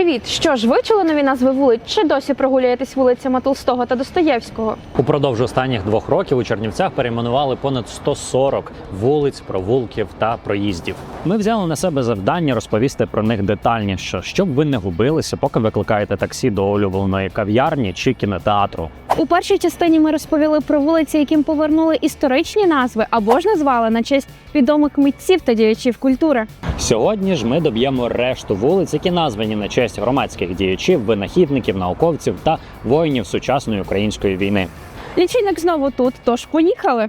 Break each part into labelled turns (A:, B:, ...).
A: Привіт! Що ж, вивчили нові назви вулиць чи досі прогуляєтесь вулицями Толстого та Достоєвського?
B: Упродовж останніх двох років у Чернівцях перейменували понад 140 вулиць, провулків та проїздів. Ми взяли на себе завдання розповісти про них детальніше, щоб ви не губилися, поки викликаєте таксі до улюбленої кав'ярні чи кінотеатру.
A: У першій частині ми розповіли про вулиці, яким повернули історичні назви або ж назвали на честь відомих митців та діячів культури.
B: Сьогодні ж ми доб'ємо решту вулиць, які названі на честь громадських діячів, винахідників, науковців та воїнів сучасної української війни.
A: Лічильник знову тут, тож поїхали.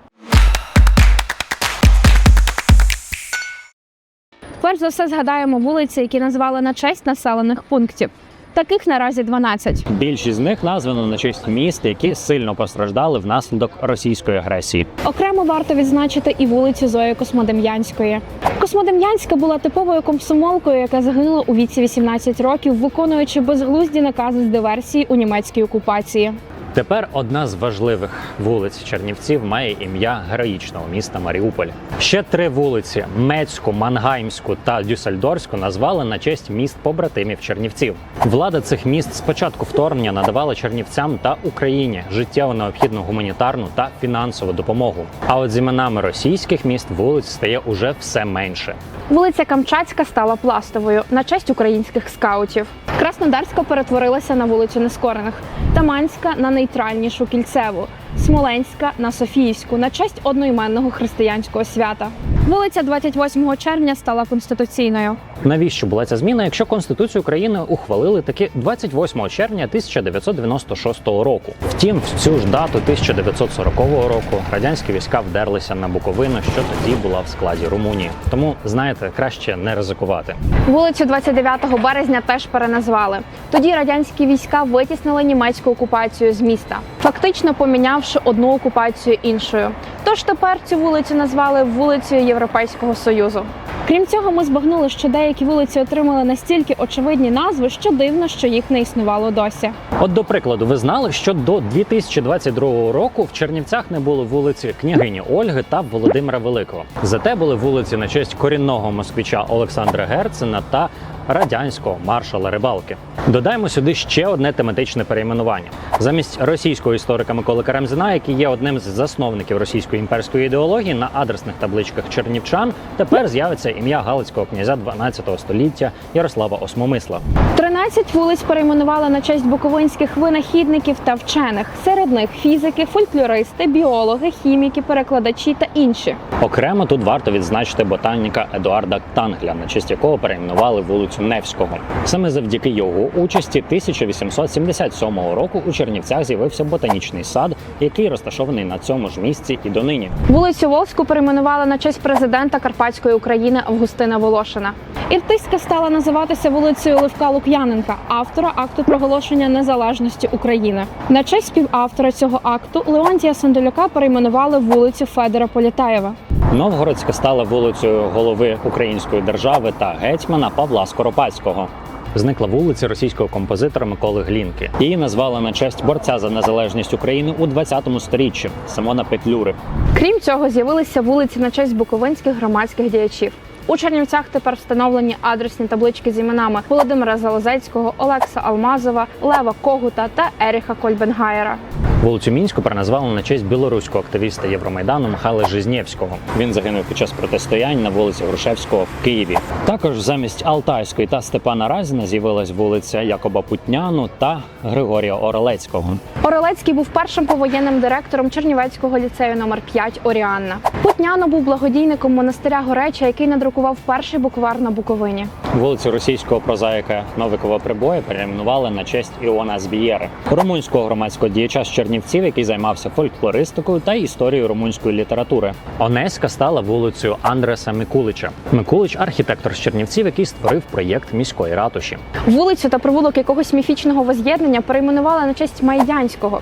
A: Перш за все згадаємо вулиці, які назвали на честь населених пунктів. Таких наразі 12.
B: Більшість з них названо на честь міст, які сильно постраждали внаслідок російської агресії.
A: Окремо варто відзначити і вулицю Зої Космодем'янської. Космодем'янська була типовою комсомолкою, яка загинула у віці 18 років, виконуючи безглузді накази з диверсії у німецькій окупації.
B: Тепер одна з важливих вулиць Чернівців має ім'я героїчного міста Маріуполь. Ще три вулиці Мецьку, Мангаймську та Дюссельдорфську назвали на честь міст побратимів Чернівців. Влада цих міст з початку вторгнення надавала Чернівцям та Україні життєво необхідну гуманітарну та фінансову допомогу. А от з іменами російських міст вулиць стає уже все менше.
A: Вулиця Камчатська стала пластовою на честь українських скаутів. Краснодарська перетворилася на вулицю Нескорених, Таманська на нейтральнішу кільцеву, Смоленська на Софіївську на честь одноіменного християнського свята. Вулиця 28 червня стала конституційною.
B: Навіщо була ця зміна, якщо Конституцію України ухвалили таки 28 червня 1996 року? Втім, в цю ж дату 1940 року радянські війська вдерлися на Буковину, що тоді була в складі Румунії. Тому знаєте, краще не ризикувати.
A: Вулицю 29 березня теж переназвали. Тоді радянські війська витіснили німецьку окупацію з міста, фактично помінявши одну окупацію іншою. Тож тепер цю вулицю назвали вулицею Європейського Союзу. Крім цього, ми збагнули, що деякі вулиці отримали настільки очевидні назви, що дивно, що їх не існувало досі.
B: От, до прикладу, ви знали, що до 2022 року в Чернівцях не було вулиці княгині Ольги та Володимира Великого. Зате були вулиці на честь корінного москвича Олександра Герцена та радянського маршала Рибалки. Додаємо сюди ще одне тематичне перейменування. Замість російського історика Миколи Карамзіна, який є одним з засновників російської імперської ідеології, на адресних табличках чернівчан тепер з'явиться ім'я галицького князя 12 століття Ярослава Осмомисла.
A: 13 вулиць перейменували на честь буковинських винахідників та вчених. Серед них фізики, фольклористи, біологи, хіміки, перекладачі та інші.
B: Окремо тут варто відзначити ботаніка Едуарда Тангля, на честь якого перейменували вулицю Невського. Саме завдяки його участі 1877 року у Чернівцях з'явився ботанічний сад, який розташований на цьому ж місці і донині.
A: Вулицю Волзьку перейменували на честь президента Карпатської України Августина Волошина. Іртиська стала називатися вулицею Левка Лук'яненка, автора акту проголошення незалежності України. На честь співавтора цього акту Леонтія Сандолюка перейменували вулицю Федора Політаєва.
B: Новгородська стала вулицею голови української держави та гетьмана Павла Скоропадського. Зникла вулиця російського композитора Миколи Глінки. Її назвали на честь борця за незалежність України у 20 сторіччі Симона Петлюри.
A: Крім цього, з'явилися вулиці на честь буковинських громадських діячів. У Чернівцях тепер встановлені адресні таблички з іменами Володимира Залозецького, Олекса Алмазова, Лева Когута та Еріха Кольбенгайера.
B: Вулицю Мінську переназвали на честь білоруського активіста Євромайдану Михайла Жизнєвського. Він загинув під час протистоянь на вулиці Грушевського в Києві. Також замість Алтайської та Степана Разіна з'явилась вулиця Якоба Путняну та Григорія Орелецького.
A: Орелецький був першим повоєнним директором Чернівецького ліцею номер 5 Оріанна. Путняно був благодійником монастиря Гореча, який надрукував перший буквар на Буковині.
B: Вулицю російського прозаїка Новикова Прибоя перейменували на честь Іона Збієри, румунського громадського діяча з Чернівців, який займався фольклористикою та історією румунської літератури. Онеська стала вулицею Андреса Микулича. Микулич архітектор з Чернівців, який створив проєкт міської ратуші.
A: Вулицю та провулок якогось міфічного воз'єднання перейменували на честь Майданського.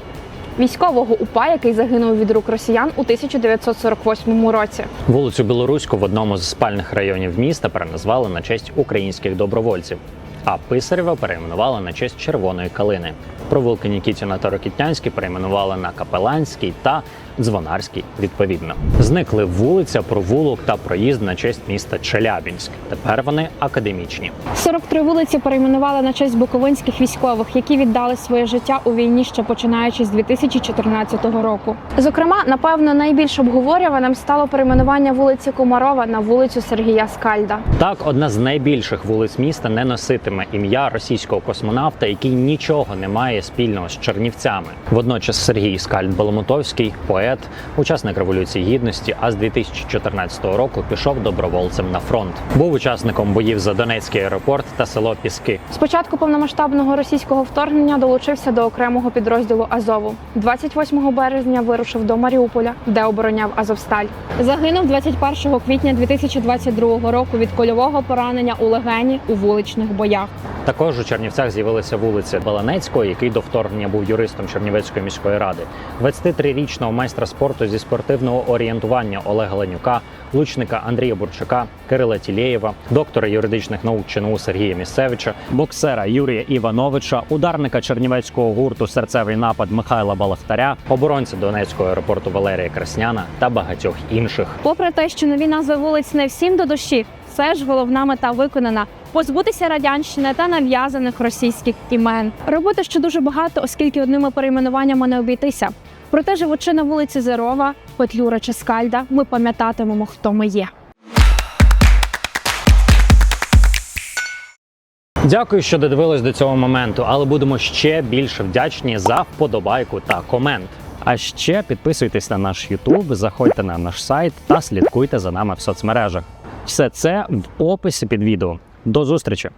A: Військового упа, який загинув від рук росіян у 1948 році.
B: Вулицю Білоруську в одному з спальних районів міста переназвали на честь українських добровольців. А Писарєва перейменували на честь червоної калини. Провулки Нікітіна та Рокітнянський перейменували на Капеланський та Дзвонарський відповідно. Зникли вулиця, провулок та проїзд на честь міста Челябінськ. Тепер вони академічні.
A: 43 вулиці перейменували на честь буковинських військових, які віддали своє життя у війні ще починаючи з 2014 року. Зокрема, напевно, найбільш обговорюваним стало перейменування вулиці Комарова на вулицю Сергія Скальда.
B: Так, одна з найбільших вулиць міста не носитиме ім'я російського космонавта, який нічого не має спільного з Чернівцями. Водночас Сергій Скальд Баламутовський, поет, учасник революції гідності, а з 2014 року пішов добровольцем на фронт. Був учасником боїв за Донецький аеропорт та село Піски.
A: З початку повномасштабного російського вторгнення долучився до окремого підрозділу Азову. 28 березня вирушив до Маріуполя, де обороняв Азовсталь. Загинув 21 квітня 2022 року від кольового поранення у легені у вуличних боях.
B: Також у Чернівцях з'явилася вулиця Баланецького, який до вторгнення був юристом Чернівецької міської ради, 23-річного майстра спорту зі спортивного орієнтування Олега Ленюка, лучника Андрія Бурчака, Кирила Тілєєва, доктора юридичних наук ЧНУ Сергія Місцевича, боксера Юрія Івановича, ударника чернівецького гурту Серцевий напад Михайла Балахтаря, оборонця Донецького аеропорту Валерія Красняна та багатьох інших.
A: Попри те, що нові назви вулиць не всім до душі, все ж головна мета виконана. Позбутися радянщини та нав'язаних російських імен. Роботи ще дуже багато, оскільки одними перейменуваннями не обійтися. Проте, живучи на вулиці Зерова, Петлюра чи Скальда, ми пам'ятатимемо, хто ми є.
B: Дякую, що додивились до цього моменту, але будемо ще більше вдячні за вподобайку та комент. А ще підписуйтесь на наш YouTube, заходьте на наш сайт та слідкуйте за нами в соцмережах. Все це в описі під відео. До зустрічі!